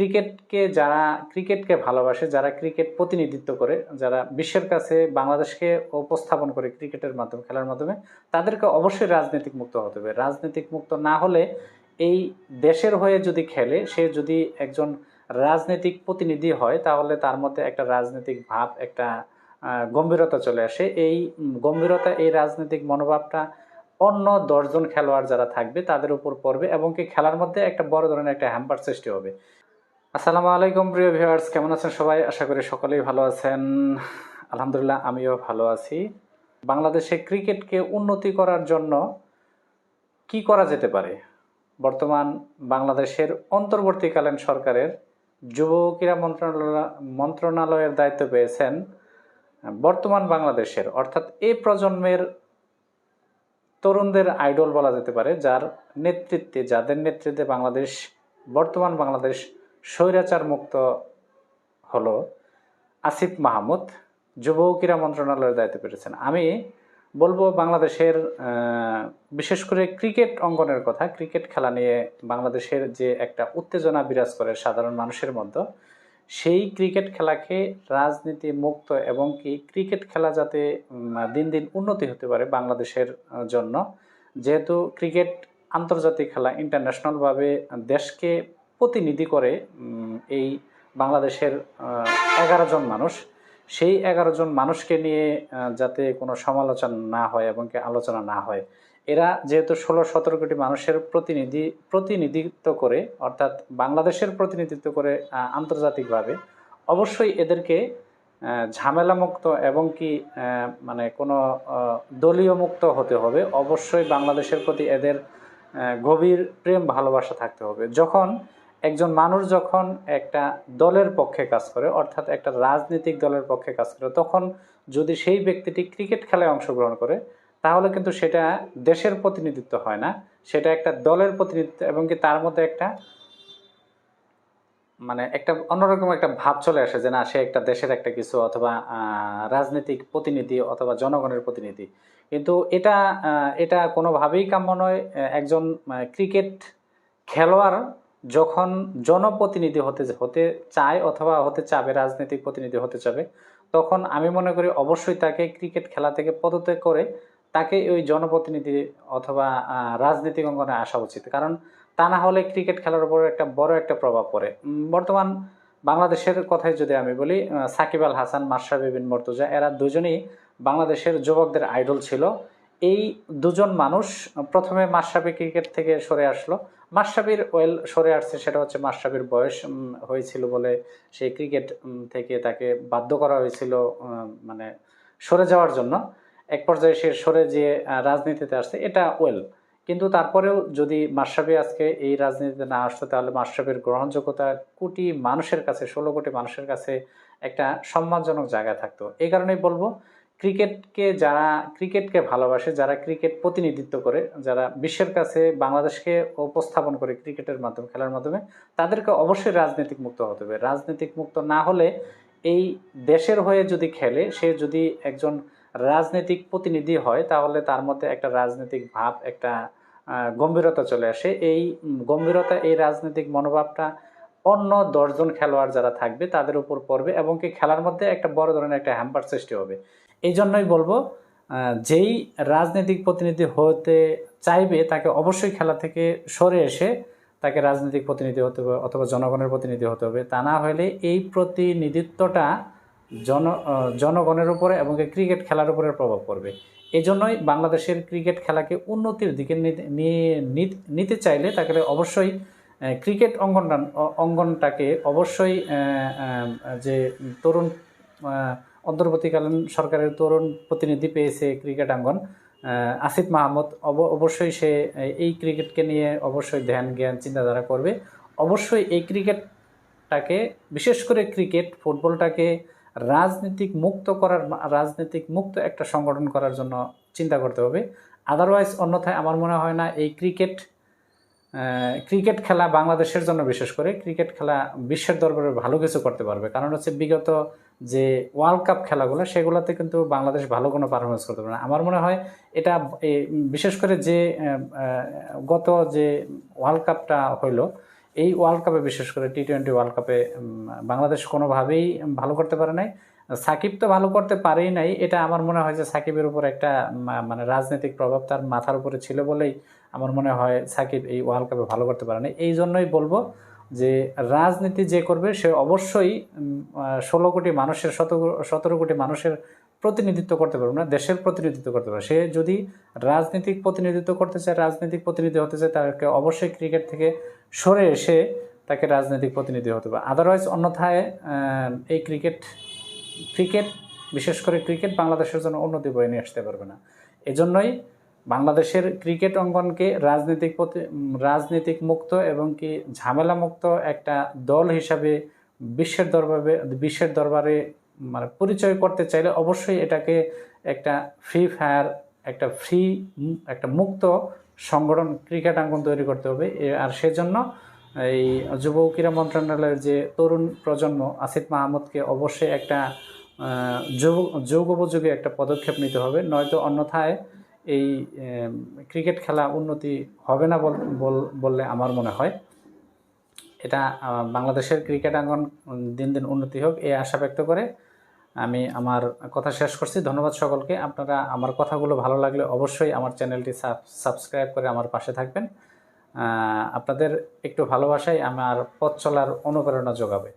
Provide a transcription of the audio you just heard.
ক্রিকেটকে যারা, ক্রিকেটকে ভালোবাসে, যারা ক্রিকেট প্রতিনিধিত্ব করে, যারা বিশ্বের কাছে বাংলাদেশকে উপস্থাপন করে ক্রিকেটের মাধ্যমে, খেলার মাধ্যমে, তাদেরকে অবশ্যই রাজনৈতিক মুক্ত হতে হবে। রাজনৈতিক মুক্ত না হলে এই দেশের হয়ে যদি খেলে, সে যদি একজন রাজনৈতিক প্রতিনিধি হয়, তাহলে তার মধ্যে একটা রাজনৈতিক ভাব, একটা গম্ভীরতা চলে আসে। এই গম্ভীরতা, এই রাজনৈতিক মনোভাবটা অন্য দশজন খেলোয়াড় যারা থাকবে, তাদের উপর পড়বে এবং কি খেলার মধ্যে একটা বড় ধরনের একটা হ্যাম্পার সৃষ্টি হবে। আসসালামু আলাইকুম, প্রিয় ভিউয়ার্স। কেমন আছেন সবাই? আশা করি সকলেই ভালো আছেন। আলহামদুলিল্লাহ, আমিও ভালো আছি। বাংলাদেশে ক্রিকেটকে উন্নতি করার জন্য কি করা যেতে পারে? বর্তমান বাংলাদেশের অন্তর্বর্তীকালীন সরকারের যুব ক্রীড়া মন্ত্রণালয় মন্ত্রণালয়ের দায়িত্ব পেয়েছেন বর্তমান বাংলাদেশের, অর্থাৎ এ প্রজন্মের তরুণদের আইডল বলা যেতে পারে, যার নেতৃত্বে যাদের নেতৃত্বে বাংলাদেশ বর্তমান বাংলাদেশ স্বৈরাচার মুক্ত হল আসিফ মাহমুদ যুব ক্রীড়া মন্ত্রণালয়ের দায়িত্ব পেরেছেন। আমি বলব বাংলাদেশের বিশেষ করে ক্রিকেট অঙ্গনের কথা, ক্রিকেট খেলা নিয়ে বাংলাদেশের যে একটা উত্তেজনা বিরাজ করে সাধারণ মানুষের মধ্যে, সেই ক্রিকেট খেলাকে রাজনীতি মুক্ত এবং কি ক্রিকেট খেলা যাতে দিন দিন উন্নতি হতে পারে বাংলাদেশের জন্য, যেহেতু ক্রিকেট আন্তর্জাতিক খেলা ইন্টারন্যাশনালভাবে দেশকে প্রতিনিধি করে এই বাংলাদেশের এগারো জন মানুষ। সেই এগারো জন মানুষকে নিয়ে যাতে কোনো সমালোচনা না হয় এবং কি আলোচনা না হয়। এরা যেহেতু ষোলো সতেরো কোটি মানুষের প্রতিনিধি, প্রতিনিধিত্ব করে, অর্থাৎ বাংলাদেশের প্রতিনিধিত্ব করে আন্তর্জাতিকভাবে, অবশ্যই এদেরকে ঝামেলামুক্ত এবং কি মানে কোনো দলীয় মুক্ত হতে হবে। অবশ্যই বাংলাদেশের প্রতি এদের গভীর প্রেম, ভালোবাসা থাকতে হবে। যখন একজন মানুষ যখন একটা দলের পক্ষে কাজ করে, অর্থাৎ একটা রাজনৈতিক দলের পক্ষে কাজ করে, তখন যদি সেই ব্যক্তিটি ক্রিকেট খেলায় অংশগ্রহণ করে, তাহলে কিন্তু সেটা দেশের প্রতিনিধিত্ব হয় না। সেটা একটা দলের প্রতিনিধিত্ব এবং কি তার মধ্যে একটা মানে একটা অন্যরকম একটা ভাব চলে আসে যে, না, সে একটা দেশের একটা কিছু অথবা রাজনৈতিক প্রতিনিধি অথবা জনগণের প্রতিনিধি। কিন্তু এটা এটা কোনোভাবেই কাম্য নয়। একজন ক্রিকেট খেলোয়াড় যখন জনপ্রতিনিধি হতে হতে চায় অথবা হতে চাবে, রাজনৈতিক প্রতিনিধি হতে চাবে, তখন আমি মনে করি অবশ্যই তাকে ক্রিকেট খেলা থেকে পদত্যাগ করে তাকে ওই জনপ্রতিনিধি অথবা রাজনৈতিক অঙ্গনে আসা উচিত। কারণ তা না হলে ক্রিকেট খেলার উপর একটা বড় একটা প্রভাব পড়ে। বর্তমান বাংলাদেশের কথাই যদি আমি বলি সাকিব আল হাসান মাশরাফি বিন মর্তুজা এরা দুজনেই বাংলাদেশের যুবকদের আইডল ছিল। এই দুজন মানুষ প্রথমে মাশরাফি ক্রিকেট থেকে সরে আসলো। মাশরাফির ওয়েল সরে আসছে সেটা হচ্ছে মাশরাফির বয়স হয়েছিল বলে সেই ক্রিকেট থেকে তাকে বাধ্য করা হয়েছিল মানে সরে যাওয়ার জন্য। এক পর্যায়ে সে সরে যে রাজনীতিতে আসছে। এটা ওয়েল। কিন্তু তারপরেও যদি মাশরাফি আজকে এই রাজনীতিতে না আসতো, তাহলে মাশরাফির গ্রহণযোগ্যতা কোটি মানুষের কাছে, ষোলো কোটি মানুষের কাছে একটা সম্মানজনক জায়গা থাকতো। এই কারণেই বলব ক্রিকেটকে যারা, ক্রিকেটকে ভালোবাসে, যারা ক্রিকেট প্রতিনিধিত্ব করে, যারা বিশ্বের কাছে বাংলাদেশকে উপস্থাপন করে ক্রিকেটের মাধ্যমে, খেলার মাধ্যমে, তাদেরকে অবশ্যই রাজনৈতিক মুক্ত হতে হবে। রাজনৈতিক মুক্ত না হলে এই দেশের হয়ে যদি খেলে, সে যদি একজন রাজনৈতিক প্রতিনিধি হয়, তাহলে তার মধ্যে একটা রাজনৈতিক ভাব, একটা গম্ভীরতা চলে আসে। এই গম্ভীরতা, এই রাজনৈতিক মনোভাবটা অন্য দশজন খেলোয়াড় যারা থাকবে, তাদের উপর পড়বে এবং কি খেলার মধ্যে একটা বড় ধরনের একটা হ্যাম্পার সৃষ্টি হবে। এই জন্যই বলব যেই রাজনৈতিক প্রতিনিধি হতে চাইবে তাকে অবশ্যই খেলা থেকে সরে এসে তাকে রাজনৈতিক প্রতিনিধি হতে হবে অথবা জনগণের প্রতিনিধি হতে হবে। তা না হলে এই প্রতিনিধিত্বটা জন জনগণের উপরে এবং ক্রিকেট খেলার উপরে প্রভাব পড়বে। এই জন্যই বাংলাদেশের ক্রিকেট খেলাকে উন্নতির দিকে নিতে- নিয়ে নিত- নিতে চাইলে তাকে অবশ্যই ক্রিকেট অঙ্গনটা, অঙ্গনটাকে অবশ্যই যে তরুণ অন্তর্বর্তীকালীন সরকারের তরুণ প্রতিনিধি পেয়েছে cricket Angan ah, Asif Mahmud of- অবশ্যই সে এই ক্রিকেটকে নিয়ে অবশ্যই ধ্যান জ্ঞান চিন্তাধারা করবে। অবশ্যই এই ক্রিকেটটাকে বিশেষ করে ক্রিকেট ফুটবলটাকে রাজনীতিক মুক্ত করার রাজনীতিক মুক্ত একটা সংগঠন করার জন্য চিন্তা করতে হবে। আদারওয়াইজ অন্যথায় আমার মনে হয় না এই ক্রিকেট ক্রিকেট খেলা বাংলাদেশের জন্য বিশেষ করে, ক্রিকেট খেলা বিশ্বের দরবারে ভালো কিছু করতে পারবে। কারণ হচ্ছে বিগত যে ওয়ার্ল্ড কাপ খেলাগুলো, সেগুলোতে কিন্তু বাংলাদেশ ভালো কোনো পারফরমেন্স করতে পারে না। আমার মনে হয় এটা বিশেষ করে যে গত যে ওয়ার্ল্ড কাপটা হইল, এই ওয়ার্ল্ড কাপে বিশেষ করে টি টোয়েন্টি ওয়ার্ল্ড কাপে বাংলাদেশ কোনোভাবেই ভালো করতে পারে নাই। সাকিব তো ভালো করতে পারেই নাই। এটা আমার মনে হয় যে সাকিবের উপর একটা মানে রাজনৈতিক প্রভাব তার মাথার উপরে ছিল বলেই আমার মনে হয় সাকিব এই ওয়ার্ল্ড কাপে ভালো করতে পারে নাই এই জন্যই বলব যে রাজনীতি যে করবে সে অবশ্যই ষোলো কোটি মানুষের, সতেরো কোটি মানুষের প্রতিনিধিত্ব করতে পারবে না, দেশের প্রতিনিধিত্ব করতে পারবে সে যদি রাজনৈতিক প্রতিনিধিত্ব করতে চায়, রাজনৈতিক প্রতিনিধি হতে চায়, তাকে অবশ্যই ক্রিকেট থেকে সরে এসে তাকে রাজনৈতিক প্রতিনিধি হতে হবে। আদারওয়াইজ অন্যথায় এই ক্রিকেট ক্রিকেট, বিশেষ করে ক্রিকেট বাংলাদেশের জন্য উন্নতি বয়ে নিয়ে আসতে পারবে না। এজন্যই বাংলাদেশের ক্রিকেট অঙ্গনকে রাজনৈতিক রাজনৈতিক মুক্ত এবং কি ঝামেলা মুক্ত একটা দল হিসাবে বিশ্বের দরবারে বিশ্বের দরবারে মানে পরিচয় করতে চাইলে অবশ্যই এটাকে একটা ফ্রি ফায়ার একটা ফ্রি একটা মুক্ত সংগঠন, ক্রিকেট অঙ্গন তৈরি করতে হবে। আর সেজন্য এই যুব ক্রীড়া মন্ত্রণালয়ের যে তরুণ প্রজন্ম আসিফ মাহমুদকে অবশ্যই একটা যুব যৌগোপযোগী একটা পদক্ষেপ নিতে হবে। নয়তো অন্যথায় এই ক্রিকেট খেলা উন্নতি হবে না বল- বল- বললে আমার মনে হয়। এটা বাংলাদেশের ক্রিকেট আঙ্গন দিন দিন উন্নতি হোক এই আশা ব্যক্ত করে আমি আমার কথা শেষ করছি। ধন্যবাদ সকলকে। আপনারা আমার কথাগুলো ভালো লাগলে অবশ্যই আমার চ্যানেলটি সাবস্ক্রাইব করে আমার পাশে থাকবেন। আপনাদের একটু ভালোবাসাই আমার পথ চলার অনুপ্রেরণা যোগাবে।